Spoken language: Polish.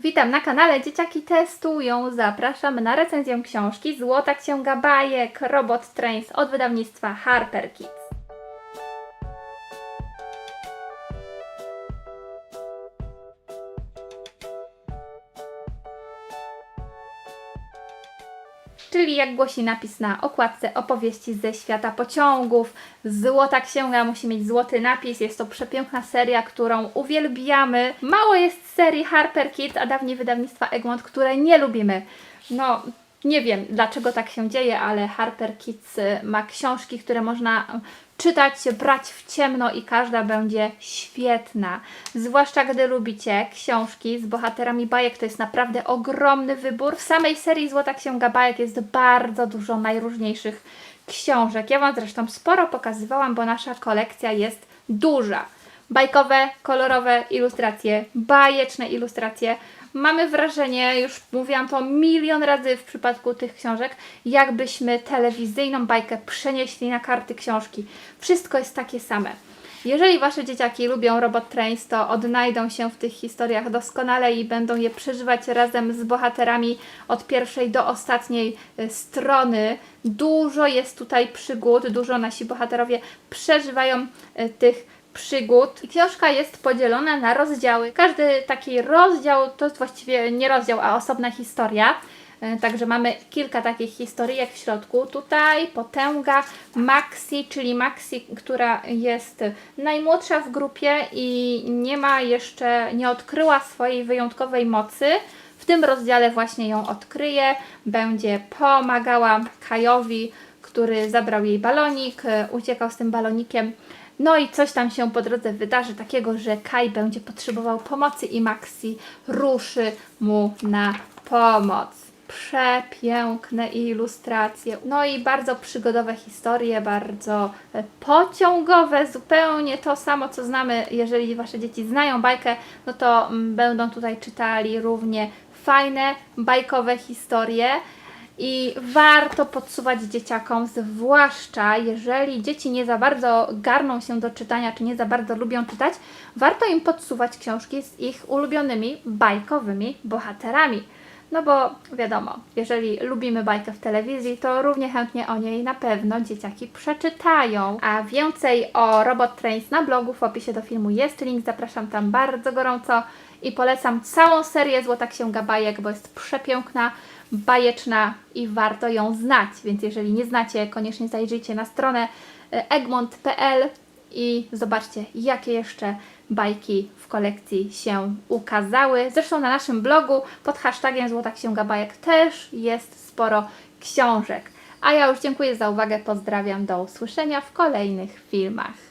Witam na kanale Dzieciaki Testują. Zapraszam na recenzję książki Złota Księga Bajek Robot Trains od wydawnictwa Harper Kids. Czyli jak głosi napis na okładce opowieści ze świata pociągów. Złota Księga musi mieć złoty napis. Jest to przepiękna seria, którą uwielbiamy. Mało jest serii Harper Kids, a dawniej wydawnictwa Egmont, które nie lubimy. No, nie wiem dlaczego tak się dzieje, ale Harper Kids y, ma książki, które można y, czytać, brać w ciemno i każda będzie świetna. Zwłaszcza gdy lubicie książki z bohaterami bajek, to jest naprawdę ogromny wybór. W samej serii Złota Księga Bajek jest bardzo dużo najróżniejszych książek. Ja Wam zresztą sporo pokazywałam, bo nasza kolekcja jest duża. Bajkowe, kolorowe ilustracje, bajeczne ilustracje. Mamy wrażenie, już mówiłam to milion razy w przypadku tych książek, jakbyśmy telewizyjną bajkę przenieśli na karty książki. Wszystko jest takie same. Jeżeli Wasze dzieciaki lubią Robot Trains, to odnajdą się w tych historiach doskonale i będą je przeżywać razem z bohaterami od pierwszej do ostatniej y, strony. Dużo jest tutaj przygód, dużo nasi bohaterowie przeżywają y, tych przygód. Książka jest podzielona na rozdziały. Każdy taki rozdział to jest właściwie nie rozdział, a osobna historia. E, Także mamy kilka takich historyjek w środku. Tutaj potęga Maxi, czyli Maxi, która jest najmłodsza w grupie i nie ma jeszcze, nie odkryła swojej wyjątkowej mocy. W tym rozdziale właśnie ją odkryje, będzie pomagała Kajowi, który zabrał jej balonik, e, uciekał z tym balonikiem. No i coś tam się po drodze wydarzy takiego, że Kai będzie potrzebował pomocy i Maxi ruszy mu na pomoc. Przepiękne ilustracje. No i bardzo przygodowe historie, bardzo e, pociągowe, zupełnie to samo, co znamy, jeżeli Wasze dzieci znają bajkę, no to mm, będą tutaj czytali równie fajne, bajkowe historie. I warto podsuwać dzieciakom, zwłaszcza jeżeli dzieci nie za bardzo garną się do czytania, czy nie za bardzo lubią czytać, warto im podsuwać książki z ich ulubionymi bajkowymi bohaterami. No bo wiadomo, jeżeli lubimy bajkę w telewizji, to równie chętnie o niej na pewno dzieciaki przeczytają. A więcej o Robot Trains na blogu w opisie do filmu jest link, zapraszam tam bardzo gorąco i polecam całą serię Złota Księga Bajek, bo jest przepiękna, bajeczna i warto ją znać. Więc jeżeli nie znacie, koniecznie zajrzyjcie na stronę e, egmont.pl i zobaczcie, jakie jeszcze bajki w kolekcji się ukazały. Zresztą na naszym blogu pod hashtagiem Złota Księga Bajek też jest sporo książek. A ja już dziękuję za uwagę, pozdrawiam, do usłyszenia w kolejnych filmach.